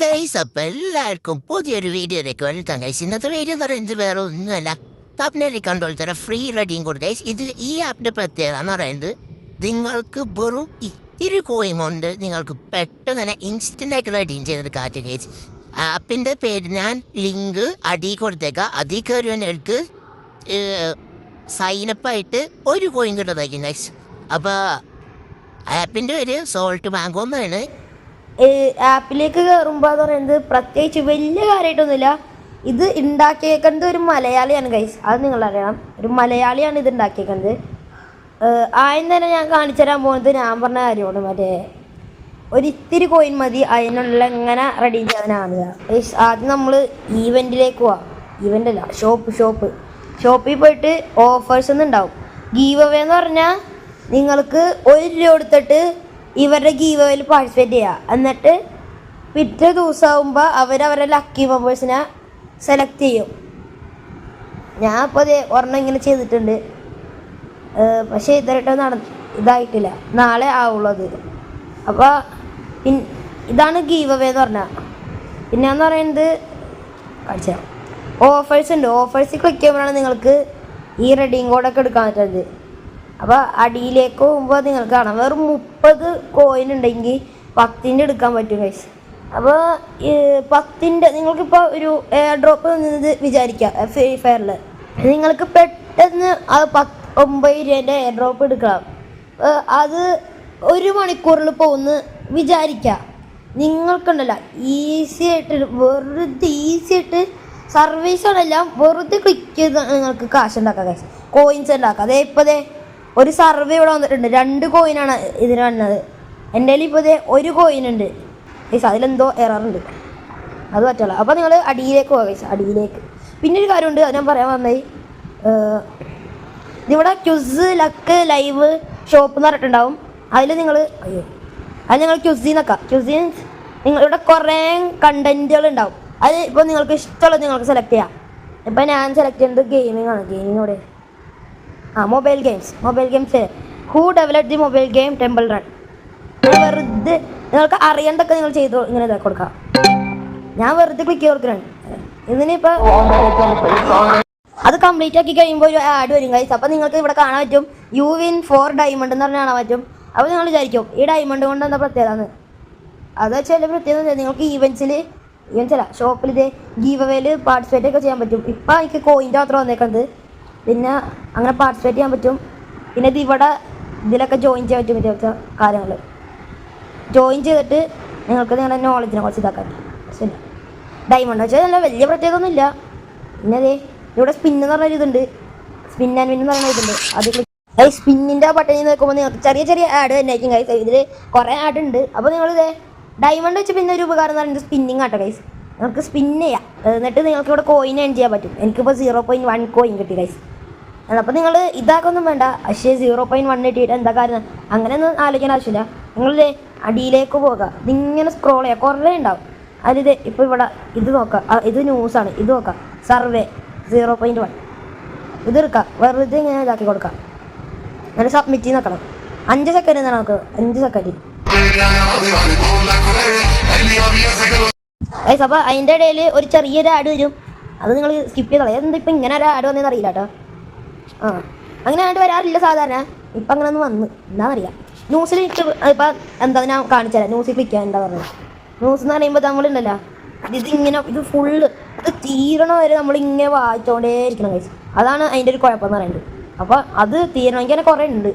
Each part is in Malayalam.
ഗൈസ് അപ്പൊ എല്ലാവർക്കും പുതിയൊരു വീഡിയോയിലേക്ക് വെൽക്കം ഗൈസ് ഇന്നത്തെ വീഡിയോ എന്ന് പറയുന്നത് വേറെ ഒന്നുമല്ല. തപ്നലി കണ്ടോൾ തരാം. ഫ്രീ റെഡിയും കൊടുത്ത് ഗൈസ് ഇത് ഈ ആപ്പിന്റെ പ്രത്യേകത എന്ന് പറയുന്നത് നിങ്ങൾക്ക് വെറും ഇത്തിരി കോയും കൊണ്ട് നിങ്ങൾക്ക് പെട്ടെന്ന് തന്നെ ഇൻസ്റ്റന്റ് ആയിട്ട് റെഡിയും ചെയ്തിട്ട് കാറ്റ് ഗൈസ് ആപ്പിന്റെ പേര് ഞാൻ ലിങ്ക് അടി കൊടുത്തേക്കാം. അതിൽ കയറി സൈനപ്പായിട്ട് ഒരു കോയിൻ കിട്ടുന്നതായിരിക്കും ഗൈസ് അപ്പോൾ ആപ്പിന്റെ പേര് സോൾട്ട് ബാങ്ക് എന്നാണ്. ആപ്പിലേക്ക് കയറുമ്പോൾ എന്ന് പറയുന്നത് പ്രത്യേകിച്ച് വലിയ കാര്യമായിട്ടൊന്നുമില്ല ഇത് ഉണ്ടാക്കിയേക്കുന്നത് ഒരു മലയാളിയാണ് ഗൈസ് അത് നിങ്ങളറിയണം. ഒരു മലയാളിയാണ് ഇത് ഉണ്ടാക്കിയേക്കുന്നത് ആദ്യം തന്നെ ഞാൻ കാണിച്ചു തരാൻ പോകുന്നത് ഞാൻ പറഞ്ഞ കാര്യമാണ്. മറ്റേ ഒരു ഇത്തിരി കോയിൻ മതി അതിനുള്ള എങ്ങനെ റെഡി ചെയ്യാനാണ് ഗൈസ് ആദ്യം നമ്മൾ ഈവെന്റിലേക്ക് പോവാം. ഈവന്റ് അല്ല ഷോപ്പ് ഷോപ്പ് ഷോപ്പിൽ പോയിട്ട് ഓഫേഴ്സ് ഒന്നും ഉണ്ടാവും ഗീവ് അവേ എന്ന് പറഞ്ഞാൽ നിങ്ങൾക്ക് ഒരു രൂപ കൊടുത്തിട്ട് ഇവരുടെ ഗീവ് അവയിൽ പാർട്ടിസിപ്പേറ്റ് ചെയ്യുക എന്നിട്ട് പിറ്റേ ദിവസമാകുമ്പോൾ അവരവരുടെ ലക്കി മെമ്പേഴ്സിനെ സെലക്ട് ചെയ്യും. ഞാൻ അപ്പോൾ അതേ ഒരെണ്ണം ഇങ്ങനെ ചെയ്തിട്ടുണ്ട്. പക്ഷേ ഇതായിട്ട് നട ഇതായിട്ടില്ല. നാളെ ആവുള്ളൂ അത്. അപ്പോൾ ഇതാണ് ഗീവ് അവേ എന്ന് പറഞ്ഞാൽ പിന്നെന്ന് പറയുന്നത് കാണിച്ചാൽ ഓഫേഴ്സ് ഉണ്ട്. ഓഫേഴ്സ് ക്ലിക്ക് ചെയ്യുമ്പോഴാണ് നിങ്ങൾക്ക് ഈ റെഡിങ് കോഡൊക്കെ എടുക്കാൻ പറ്റുന്നത്. അപ്പോൾ അടിയിലേക്ക് പോകുമ്പോൾ നിങ്ങൾക്ക് കാണാം. വെറും മുപ്പത് കോയിൻ ഉണ്ടെങ്കിൽ പത്തിന്റെ എടുക്കാൻ പറ്റും ഗൈസ് അപ്പോൾ പത്തിന്റെ നിങ്ങൾക്കിപ്പോൾ ഒരു എയർ ഡ്രോപ്പ് നിന്നത് വിചാരിക്കാം ഫ്രീ ഫയറിൽ നിങ്ങൾക്ക് പെട്ടെന്ന് അത് പത്ത് ഒമ്പത് രൂപേന്റെ എയർ ഡ്രോപ്പ് എടുക്കാം അത് ഒരു മണിക്കൂറിൽ പോകുന്ന വിചാരിക്കുക നിങ്ങൾക്കുണ്ടല്ല ഈസി ആയിട്ട് വെറുതെ ഈസി ആയിട്ട് സർവീസ് ആണെല്ലാം വെറുതെ ക്ലിക്ക് ചെയ്ത് നിങ്ങൾക്ക് കാശ് ഉണ്ടാക്കാം കോയിൻസ് ഉണ്ടാക്കാം. അതേ ഇപ്പതേ ഒരു സർവേ ഇവിടെ വന്നിട്ടുണ്ട്. രണ്ട് കോയിനാണ് ഇതിന് വന്നത്. എന്റെ കയ്യിൽ ഇപ്പോൾ ദേ ഒരു കോയിൻ ഉണ്ട്. ഗൈസ് അതിലെന്തോ എററുണ്ട് അത് പറ്റില്ല അപ്പോൾ നിങ്ങൾ അടിയിലേക്ക് പോകാം ഗൈസ് അടിയിലേക്ക്. പിന്നെ ഒരു കാര്യമുണ്ട് അത് ഞാൻ പറയാൻ വന്നേ. ഇതിവിടെ ക്യുസ് ലക്ക് ലൈവ് ഷോപ്പ് എന്ന് പറഞ്ഞിട്ടുണ്ടാവും. അതിൽ നിങ്ങൾ അയ്യോ അത് നിങ്ങൾ ക്യുസി നോക്കാം ക്യുസി നിങ്ങളുടെ കുറേ കണ്ടന്റുകൾ ഉണ്ടാവും. അത് ഇപ്പോൾ നിങ്ങൾക്ക് ഇഷ്ടമുള്ളത് നിങ്ങൾക്ക് സെലക്ട് ചെയ്യാം. ഇപ്പം ഞാൻ സെലക്ട് ചെയ്യുന്നത് ഗെയിമിംഗ് ആണ്. ഗെയിമിംഗ് ആ mobile games mobile games who develop the mobile game Temple Run വെറുതെ നിങ്ങൾക്ക് അറിയേണ്ടതൊക്കെ നിങ്ങൾ ചെയ്തു ഇങ്ങനെ ഇതാക്കി കൊടുക്കാം. ഞാൻ വെറുതെ ക്ലിക്ക് കൊടുക്കണം ഇതിനിപ്പോൾ അത് കംപ്ലീറ്റ് ആക്കി കഴിയുമ്പോൾ ഒരു ആഡ് വരും കഴിച്ചു അപ്പോൾ നിങ്ങൾക്ക് ഇവിടെ കാണാൻ പറ്റും യു വിൻ ഫോർ ഡയമണ്ട് എന്ന് പറഞ്ഞാൽ കാണാൻ പറ്റും. അപ്പോൾ നിങ്ങൾ വിചാരിക്കും ഈ ഡയമണ്ട് കൊണ്ട് എന്താ പ്രത്യേകത അത് വെച്ചാൽ പ്രത്യേകത നിങ്ങൾക്ക് ഈവൻസിൽ ഈവൻസ് അല്ല ഷോപ്പിൽ ഇത് ഗീവ് അവയിൽ പാർട്ടിസിപ്പേറ്റ് ഒക്കെ ചെയ്യാൻ പറ്റും. ഇപ്പം എനിക്ക് കോയിന്റെ മാത്രം വന്നേക്കുന്നത് പിന്നെ അങ്ങനെ പാർട്ടിസിപ്പേറ്റ് ചെയ്യാൻ പറ്റും. പിന്നെ ഇത് ഇവിടെ ഇതിലൊക്കെ ജോയിൻ ചെയ്യാൻ പറ്റും ഇതേപോലത്തെ കാര്യങ്ങൾ ജോയിൻ ചെയ്തിട്ട് നിങ്ങൾക്ക് നിങ്ങളുടെ നോളജിനെ കുറച്ച് ഇതാക്കാൻ. പറ്റും ഡയമണ്ട് വെച്ചാൽ നല്ല വലിയ പ്രത്യേകത ഒന്നുമില്ല പിന്നെ അതെ ഇവിടെ സ്പിൻ എന്ന് പറഞ്ഞൊരു ഇതുണ്ട്. സ്പിൻ ആൻഡ് വിൻ എന്ന് പറയുന്ന ഇതുണ്ട്. അത് ക്ലിക്ക് സ്പിന്നിന്റെ ബട്ടണിൽ നോക്കുമ്പോൾ നിങ്ങൾക്ക് ചെറിയ ചെറിയ ആഡ് തന്നെ ആയിരിക്കും കൈസ് ഇതിൽ കുറേ ആഡ് ഉണ്ട്. അപ്പോൾ നിങ്ങൾ ഇതേ ഡയമണ്ട് വെച്ച് പിന്നെ ഒരു ഉപകാരം എന്ന് പറയുന്നത് സ്പിന്നിങ് ആട്ടോ കൈസ് നിങ്ങൾക്ക് സ്പിൻ ചെയ്യാം. എന്നിട്ട് നിങ്ങൾക്ക് ഇവിടെ കോയിൻ ഏൺ ചെയ്യാൻ പറ്റും. എനിക്കിപ്പോൾ സീറോ പോയിന്റ് വൺ കോയിൻ കിട്ടി ഗൈസ് അപ്പോൾ നിങ്ങൾ ഇതാക്കൊന്നും വേണ്ട. പക്ഷേ സീറോ പോയിന്റ് വൺ കിട്ടിയിട്ട് എന്താ കാര്യം? അങ്ങനെയൊന്നും ആലോചിക്കാൻ ആവശ്യമില്ല. നിങ്ങൾ അടിയിലേക്ക് പോകുക ഇതിങ്ങനെ സ്ക്രോൾ ചെയ്യുക. കുറേ ഉണ്ടാവും. അതിത് ഇപ്പോൾ ഇവിടെ ഇത് നോക്കുക. ഇത് ന്യൂസാണ് ഇത് നോക്കുക. സർവേ സീറോ പോയിന്റ് വൺ ഇത് എടുക്കുക. വെറുതെ ഇങ്ങനെ ഇതാക്കി കൊടുക്കാം എന്നിട്ട് സബ്മിറ്റ് ചെയ്ത് നോക്കണം അഞ്ച് സെക്കൻഡ് എന്നാണ് നമുക്ക്. അഞ്ച് സെക്കൻഡ് അപ്പോൾ അതിന്റെ ഇടയിൽ ഒരു ചെറിയൊരു ആഡ് വരും. അത് നിങ്ങൾ സ്കിപ്പ് ചെയ്തോളാം. ഇപ്പം ഇങ്ങനെ ഒരു ആഡ് വന്നതെന്ന് അറിയില്ല കേട്ടോ ആ. അങ്ങനെ ആയിട്ട് വരാറില്ല സാധാരണ. ഇപ്പം അങ്ങനെ ഒന്ന് വന്ന്. എന്താ പറയുക ന്യൂസിൽ ഇപ്പം എന്താ ഞാൻ കാണിച്ചു ന്യൂസിൽ ക്ലിക്ക് ചെയ്യാൻ എന്താ പറയുക ന്യൂസ് എന്ന് പറയുമ്പോൾ നമ്മളുണ്ടല്ലോ. ഇതിങ്ങനെ ഇത് ഫുള്ള് ഇത് തീരണ വരെ നമ്മളിങ്ങനെ വായിച്ചുകൊണ്ടേ ഇരിക്കണം കഴിച്ചു അതാണ് അതിന്റെ ഒരു കുഴപ്പം എന്ന് പറയുന്നത് അപ്പോൾ അത് തീരണമെങ്കിൽ തന്നെ കുറേ ഉണ്ട്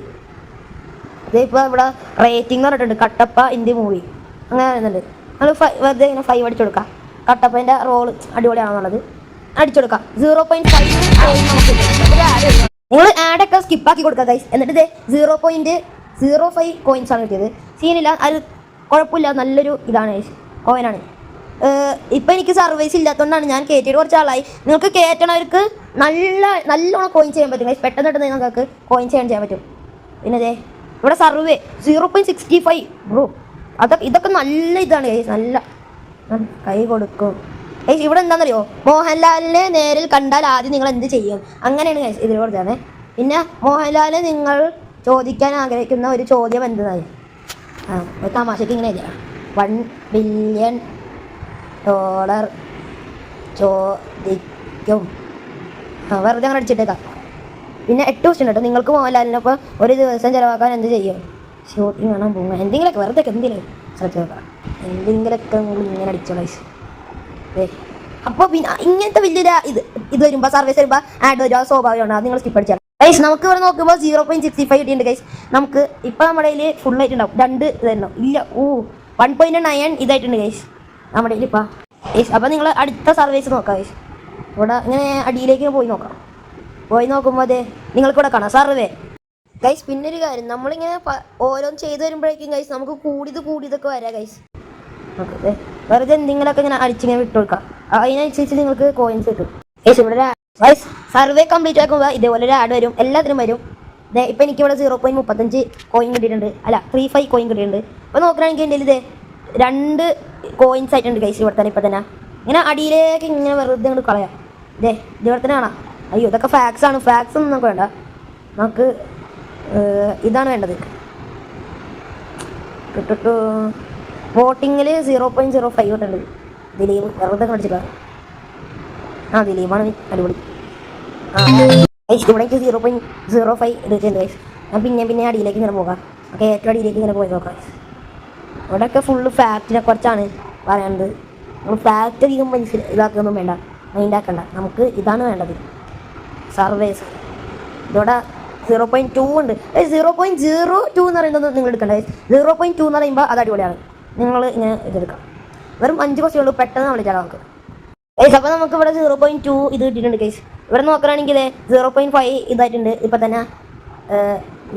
ഇതിപ്പോൾ ഇവിടെ റേറ്റിംഗ് പറഞ്ഞിട്ടുണ്ട്. കട്ടപ്പ ഇന്ത്യ മൂവി അങ്ങനെ പറയുന്നുണ്ട്. നമ്മൾ ഫൈ വെറുതെ ഇങ്ങനെ ഫൈവ് അടിച്ചു കൊടുക്കാം. കട്ടപ്പന്റെ റോൾ അടിപൊളിയാണെന്നുള്ളത്. അടിച്ചു കൊടുക്കാം. സീറോ പോയിന്റ് ഫൈവ് നിങ്ങൾ ആഡൊക്കെ സ്കിപ്പാക്കി കൊടുക്കുക ഗൈസ് എന്നിട്ട് ഇതേ zero point zero five coins ആണ് കിട്ടിയത്. സീനില്ല അത് കുഴപ്പമില്ല. നല്ലൊരു ഇതാണ് കോയിനാണ് ഇപ്പം എനിക്ക് സർവീസ് ഇല്ലാത്തതുകൊണ്ടാണ് ഞാൻ കയറ്റിയിട്ട് കുറച്ച് ആളായി നിങ്ങൾക്ക് കയറ്റണവർക്ക് നല്ല നല്ലോണം കോയിൻ ചെയ്യാൻ പറ്റും ഗൈസ് പെട്ടെന്ന് പെട്ടെന്ന് നിങ്ങൾക്ക് കോയിൻ ചെയ്യാൻ ചെയ്യാൻ പറ്റും. പിന്നെ ദേ ഇവിടെ survey zero point sixty five bro അതൊക്കെ ഇതൊക്കെ നല്ല ഇതാണ് ഗൈസ് നല്ല കൈ കൊടുക്കും. ഇവിടെ എന്താണെന്നറിയോ? മോഹൻലാലിനെ നേരിൽ കണ്ടാൽ ആദ്യം നിങ്ങൾ എന്ത് ചെയ്യും? അങ്ങനെയാണ് ഇതിൽ പറഞ്ഞത് പിന്നെ മോഹൻലാലിനെ നിങ്ങൾ ചോദിക്കാൻ ആഗ്രഹിക്കുന്ന ഒരു ചോദ്യം എന്താണ് ആ തമാശക്ക് ഇങ്ങനെ എഴുതിയ. വൺ ബില്യൺ ഡോളർ ചോദിക്കും. ആ വെറുതെ അങ്ങനെ അടിച്ചിട്ടേക്കാം. പിന്നെ എട്ട് ക്വസ്റ്റ്യൻ കേട്ടോ. നിങ്ങൾക്ക് മോഹൻലാലിനൊപ്പം ഒരു ദിവസം ചിലവാക്കാൻ എന്ത് ചെയ്യും? ഷൂട്ടിങ് കാണാൻ പോകുക എന്തെങ്കിലുമൊക്കെ വെറുതെ എന്തെങ്കിലും ശ്രദ്ധ നോക്കാം എന്തെങ്കിലുമൊക്കെ ഇങ്ങനെ അടിച്ചോ ഗൈസ് അപ്പോൾ പിന്നെ ഇങ്ങനത്തെ വലിയൊരു ഇത് ഇത് വരുമ്പോൾ സർവീസ് വരുമ്പോൾ ആഡ് വരും. അത് ഉണ്ടാവും നിങ്ങൾ സ്കിപ്പ് അടിച്ചാൽ ഗൈസ് നമുക്ക് ഇവിടെ നോക്കുമ്പോൾ സീറോ പോയിന്റ് സിക്സ്റ്റി ഫൈവ് കിട്ടിയിട്ടുണ്ട് ഗൈസ് നമുക്ക് ഇപ്പോൾ നമ്മുടെ കയ്യിൽ ഫുൾ ആയിട്ടുണ്ടാവും. രണ്ട് ഇതായിരുന്നു. ഇല്ല ഓ വൺ പോയിന്റ് നയൻ ഇതായിട്ടുണ്ട് ഗൈസ് നമ്മുടെ കയ്യിൽ ഇപ്പം. ഗൈസ് അപ്പോൾ നിങ്ങൾ അടുത്ത സർവീസ് നോക്കാം ഗൈസ് ഇവിടെ ഇങ്ങനെ അടിയിലേക്ക് പോയി നോക്കാം. പോയി നോക്കുമ്പോൾ അതെ നിങ്ങൾക്കിവിടെ കാണാം. സർവേ ഗൈസ് പിന്നെ ഒരു കാര്യം. നമ്മളിങ്ങനെ ഓരോന്ന് ചെയ്തു വരുമ്പോഴേക്കും ഗൈസ് നമുക്ക് കൂടിയത് കൂടിയതൊക്കെ വരാം ഗൈസ് ഓക്കെ വെറുതെ എന്തെങ്കിലുമൊക്കെ ഇങ്ങനെ അടിച്ചിങ്ങനെ വിട്ടു കൊടുക്കാം അതിനനുസരിച്ച് നിങ്ങൾക്ക് കോയിൻസ് കിട്ടും. ഗൈസ് ഇവിടെ വൈസ് സർവേ കംപ്ലീറ്റ് ആക്കുമ്പോൾ ഇതേപോലെ ഒരു ആഡ് വരും. എല്ലാത്തിനും വരും. ദേ ഇപ്പം എനിക്ക് ഇവിടെ സീറോ പോയിന്റ് മുപ്പത്തഞ്ച് കോയിൻ കിട്ടിയിട്ടുണ്ട്. അല്ല ത്രീ ഫൈവ് കോയിൻ കിട്ടിയിട്ടുണ്ട്. അപ്പോൾ നോക്കുകയാണെങ്കിൽ എന്റെ ഇതേ രണ്ട് കോയിൻസ് ആയിട്ടുണ്ട് കൈസ് ഇവിടെ തന്നെ ഇപ്പം തന്നെ ഇങ്ങനെ അടിയിലേക്ക് ഇങ്ങനെ വെറുതെ അങ്ങോട്ട് കളയാം. ഇതേ ഇതിവിടെ തന്നെ കാണാം. അയ്യോ ഇതൊക്കെ ഫാക്സ് ആണ്. ഫാക്സ് ഒന്നും നമുക്ക് വേണ്ട. നമുക്ക് ഇതാണ് വേണ്ടത്. വോട്ടിങ്ങിൽ സീറോ പോയിന്റ് സീറോ ഫൈവ് ഇട്ടുണ്ട് ദിലീപ് വെറുതെ കടിച്ചില്ല ആ ദിലീപാണ് അടിപൊളി. ആ ഗൈസ്, ഇവിടെ എനിക്ക് സീറോ പോയിന്റ് സീറോ ഫൈവ് എടുക്കുന്നുണ്ട് ഗൈസ് ഞാൻ പിന്നെ പിന്നെ അടിയിലേക്ക് ഇങ്ങനെ പോകാം. ഓക്കെ ഏറ്റവും അടിയിലേക്ക് ഇങ്ങനെ പോയി നോക്കാം. ഇവിടെയൊക്കെ ഫുള്ള് ഫാക്റ്റിനെ കുറച്ചാണ് പറയുന്നത്. നമ്മൾ ഫാക്റ്റ് അധികം മനസ്സിൽ ഇതാക്കൊന്നും വേണ്ട. മൈൻഡാക്കണ്ട നമുക്ക് ഇതാണ് വേണ്ടത്. സർവേസ് ഇതോടെ സീറോ പോയിന്റ് ടു ഉണ്ട്. സീറോ പോയിന്റ് സീറോ ടു എന്ന് പറയുന്നത് നിങ്ങൾ എടുക്കണ്ടേ സീറോ പോയിന്റ് ടു എന്ന് പറയുമ്പോൾ അത് അടിപൊളിയാണ്. നിങ്ങൾ ഇങ്ങനെ ഇതെടുക്കാം. വെറും അഞ്ച് ക്വസ്റ്റ്യൻ ഉള്ളൂ പെട്ടെന്ന് വിളിച്ചാൽ നമുക്ക് ഗൈസ് അപ്പോൾ നമുക്ക് ഇവിടെ സീറോ പോയിന്റ് ടു ഇത് കിട്ടിയിട്ടുണ്ട് ഗൈസ് ഇവിടെ നോക്കുകയാണെങ്കിൽ സീറോ പോയിന്റ് ഫൈവ് ഇതായിട്ടുണ്ട്. ഇപ്പം തന്നെ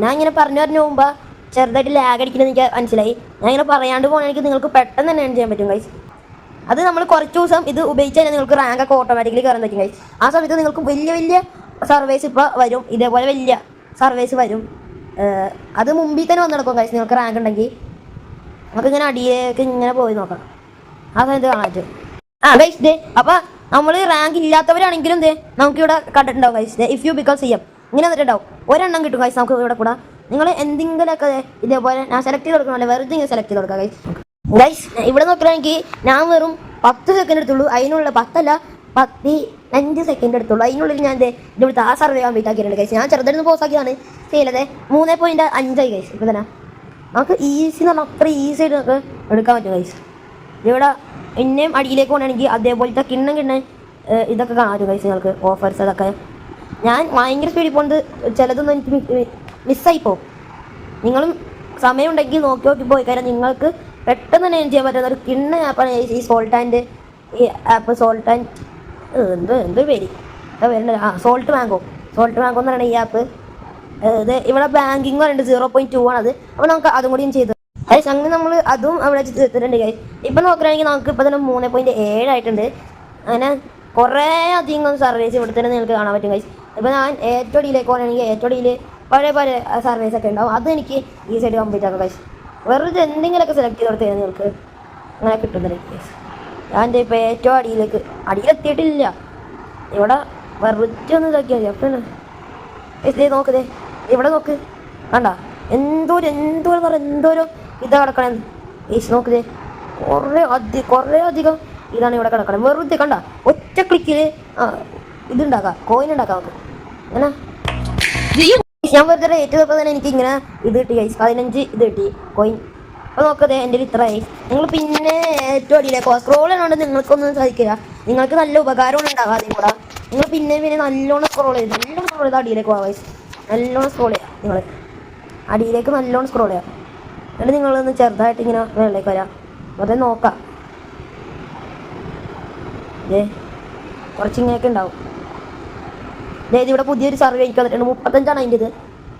ഞാൻ ഇങ്ങനെ പറഞ്ഞു പറഞ്ഞു പോകുമ്പോൾ ചെറുതായിട്ട് ലാഗ് അടിക്കുന്നത് എനിക്ക് മനസ്സിലായി. ഞാൻ ഇങ്ങനെ പറയാണ്ട് പോകണമെങ്കിൽ നിങ്ങൾക്ക് പെട്ടെന്ന് തന്നെ ചെയ്യാൻ പറ്റും ഗൈസ് അത് നമ്മൾ കുറച്ച് ദിവസം ഇത് ഉപയോഗിച്ചാൽ നിങ്ങൾക്ക് റാങ്ക് ഒക്കെ ഓട്ടോമാറ്റിക്കലി കയറാൻ പറ്റും ഗൈസ് ആ സമയത്ത് നിങ്ങൾക്ക് വലിയ വലിയ സർവേസ് ഇപ്പോൾ വരും ഇതേപോലെ വലിയ സർവേസ് വരും. അത് മുമ്പിൽ തന്നെ വന്നെടുക്കും നടക്കും നിങ്ങൾക്ക് റാങ്ക് ഉണ്ടെങ്കിൽ. നമുക്ക് ഇങ്ങനെ അടിയേക്ക് ഇങ്ങനെ പോയി നോക്കാം ആ സമയത്ത് കാണാൻ പറ്റും ആ ഗൈസ് ഡേ അപ്പൊ നമ്മൾ റാങ്ക് ഇല്ലാത്തവരാണെങ്കിലും ദേ നമുക്ക് ഇവിടെ കണ്ടിട്ടുണ്ടാവും guys day if you because ചെയ്യാം ഇങ്ങനെ വന്നിട്ടുണ്ടാവും. ഒരെണ്ണം കിട്ടും ഗൈസ് നമുക്ക് ഇവിടെ കൂടാ. നിങ്ങൾ എന്തെങ്കിലുമൊക്കെ ഇതേപോലെ ഞാൻ സെലക്ട് ചെയ്ത് കൊടുക്കണം അല്ലെ വെറുതെ ഇങ്ങനെ സെലക്ട് ചെയ്ത് കൊടുക്കാം ഗൈസ് ഗൈസ് ഇവിടെ നോക്കുകയാണെങ്കിൽ ഞാൻ വെറും പത്ത് സെക്കൻഡ് എടുത്തുള്ളൂ. അതിനുള്ള പത്തല്ല പത്തി അഞ്ച് സെക്കൻഡ് എടുത്തുള്ളൂ. അതിനുള്ളിൽ ഞാൻ ഇവിടുത്തെ ആ സർവേ കംപ്ലീറ്റ് ആക്കിയിട്ടുണ്ട് ഗൈസ് ഞാൻ ചെറുതായിരുന്നു പോസാക്കിയതാണ് ചെയ്യലതെ മൂന്ന് പോയിന്റ് അഞ്ചായി ഗൈസ് ഇപ്പം തന്നെ. നമുക്ക് ഈസി എന്ന് പറഞ്ഞാൽ അത്ര ഈസി ആയിട്ട് നമുക്ക് എടുക്കാൻ പറ്റും ഗൈസ് ഇവിടെ ഇന്നേം അടിയിലേക്ക് പോകണമെങ്കിൽ അതേപോലത്തെ കിണ്ണം കിണ്ണൻ ഇതൊക്കെ കാണാൻ പറ്റും ഗൈസ് നിങ്ങൾക്ക് ഓഫേഴ്സ് അതൊക്കെ. ഞാൻ ഭയങ്കര സ്പീഡിൽ പോകുന്നത് ചിലതൊന്നും എനിക്ക് മിസ്സായി പോകും. നിങ്ങളും സമയമുണ്ടെങ്കിൽ നോക്കി നോക്കി പോയി. കഴിഞ്ഞാൽ നിങ്ങൾക്ക് പെട്ടെന്ന് തന്നെ ചെയ്യാൻ പറ്റുന്ന ഒരു കിണ്ണ ആപ്പാണ് ഈ സോൾട്ട് ആൻഡ് ഈ ആപ്പ് സോൾട്ട് ആൻഡ് എന്ത് എന്തൊരു പേര്? എന്താ ആ സോൾട്ട് മാംഗോ സോൾട്ട് മാംഗോ എന്ന് പറയുന്ന ഈ ആപ്പ് ഇത് ഇവിടെ ബാങ്കിങ് പറയുന്നത് സീറോ പോയിന്റ് ടു ആണത് അപ്പോൾ നമുക്ക് അതും കൂടിയും ചെയ്തു. അതായത് അങ്ങനെ നമ്മൾ അതും അവിടെ ഗൈസ് ഇപ്പം നോക്കുകയാണെങ്കിൽ നമുക്ക് ഇപ്പൊ തന്നെ മൂന്ന് പോയിന്റ് ഏഴായിട്ടുണ്ട് അങ്ങനെ കുറേ അധികം സർവീസ് ഇവിടെ തന്നെ നിങ്ങൾക്ക് കാണാൻ പറ്റും ഗൈസ് ഇപ്പൊ ഞാൻ ഏറ്റവും അടിയിലേക്ക് പോകുകയാണെങ്കിൽ ഏറ്റവും അടിയിൽ പഴയ പഴയ സർവീസ് ഒക്കെ ഉണ്ടാവും. അത് എനിക്ക് ഈ സൈഡ് കംപ്ലീറ്റ് ആക്കാം ഗൈസ് വെറുതെ എന്തെങ്കിലുമൊക്കെ സെലക്ട് ചെയ്ത് കൊടുത്തു നിങ്ങൾക്ക് അങ്ങനെ കിട്ടുന്നില്ല ഞാൻ ദേ ഇപ്പൊ ഏറ്റവും അടിയിലേക്ക് അടിയിലെത്തിയിട്ടില്ല. ഇവിടെ വെറുതെ ഒന്ന് ഇതാക്കിയാൽ മതി അപ്പം ഇതേ നോക്ക് ദേ. ഇവിടെ നോക്ക്? കണ്ട? എന്തോരം എന്തോരം പറയാം എന്തോരം ഇതാ കിടക്കണേ ഏസ് നോക്ക് ദേ. കുറേ അധികം കുറേ അധികം ഇതാണ് ഇവിടെ കിടക്കണം വെറുതെ കണ്ട? ഒറ്റ ക്ലിക്കിൽ ഇതുണ്ടാക്കാം. കോയിൻ ഉണ്ടാക്കാം അങ്ങനെ. ഞാൻ വെറുതെ റേറ്റ് നോക്കുമ്പോൾ തന്നെ എനിക്ക് ഇങ്ങനെ ഇത് കിട്ടി ഗൈസ് പതിനഞ്ച് ഇത് കിട്ടി കോയിൻ. അപ്പോൾ നോക്കതേ എന്റെ ഇത്രയായി നിങ്ങൾ പിന്നെ ഏറ്റവും അടിയിലേക്കോ സ്ക്രോൾ ചെയ്യണോണ്ട് നിങ്ങൾക്കൊന്നും സാധിക്കില്ല. നിങ്ങൾക്ക് നല്ല ഉപകാരമാണ് ഉണ്ടാകാം അതിൽ കൂടെ. നിങ്ങൾ പിന്നെ പിന്നെ നല്ലോണം സ്ക്രോൾ ചെയ്ത് നല്ലോണം സ്ക്രോൾ ചെയ്ത് അടിയിലേക്ക് പോകാം ഗൈസ് നല്ലോണം സ്ക്രോൾ ചെയ്യാം നിങ്ങൾ അടിയിലേക്ക് നല്ലോണം സ്ക്രോൾ ചെയ്യാം. എന്നിട്ട് നിങ്ങളൊന്ന് ചെറുതായിട്ട് ഇങ്ങനെ മേളിലേക്ക് വരാം. വെറുതെ നോക്കാം. ഏ കുറച്ചിങ്ങനെയൊക്കെ ഉണ്ടാവും. അതായത് ഇവിടെ പുതിയൊരു സർവേ എനിക്ക് വന്നിട്ടുണ്ട് മുപ്പത്തഞ്ചാണ് അതിന്റെ ഇത്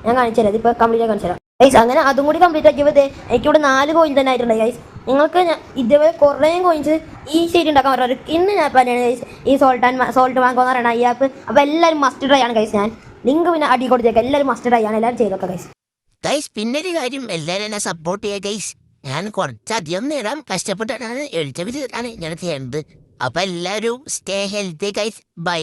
ഞാൻ കാണിച്ചു തരാം. ഇതിപ്പോൾ കംപ്ലീറ്റ് കാണിച്ചു തരാം. ഗൈസ് അങ്ങനെ അതും കൂടി കംപ്ലീറ്റ് ആക്കിയപ്പോൾ എനിക്കിവിടെ നാല് കോയിൻ തന്നെ ആയിട്ടുണ്ട് ഗൈസ് നിങ്ങൾക്ക് ഇതേപോലെ കുറേ കോയിൻസ് ഈ ശരി ഉണ്ടാക്കാൻ പറ്റും ഇന്ന് ഞാൻ പറയുന്നത് ഈ സോൾട്ട് ആൻഡ് സോൾട്ട് വാങ്ങോ എന്ന് പറയുന്ന ഈ ആപ്പ് അപ്പോൾ എല്ലാവരും മസ്റ്റ് ട്രൈ ആണ് ഗൈസ് ഞാൻ. ലിങ്ക് പിന്നെ അടി കൊടുത്തേക്കാം. എല്ലാവരും മസ്റ്റഡ് ആയി. എല്ലാവരും ചെയ്തൊക്കെ ഗൈസ് ഗൈസ് പിന്നൊരു കാര്യം. എല്ലാവരും എന്നെ സപ്പോർട്ട് ചെയ്യുക ഗൈസ് ഞാൻ കുറച്ചധികം നേരം കഷ്ടപ്പെട്ടിട്ടാണ് എഴുത്തവരാണ് ഞാൻ ചെയ്യുന്നത് അപ്പൊ എല്ലാവരും സ്റ്റേ ഹെൽത്തി ഗൈസ് ബൈ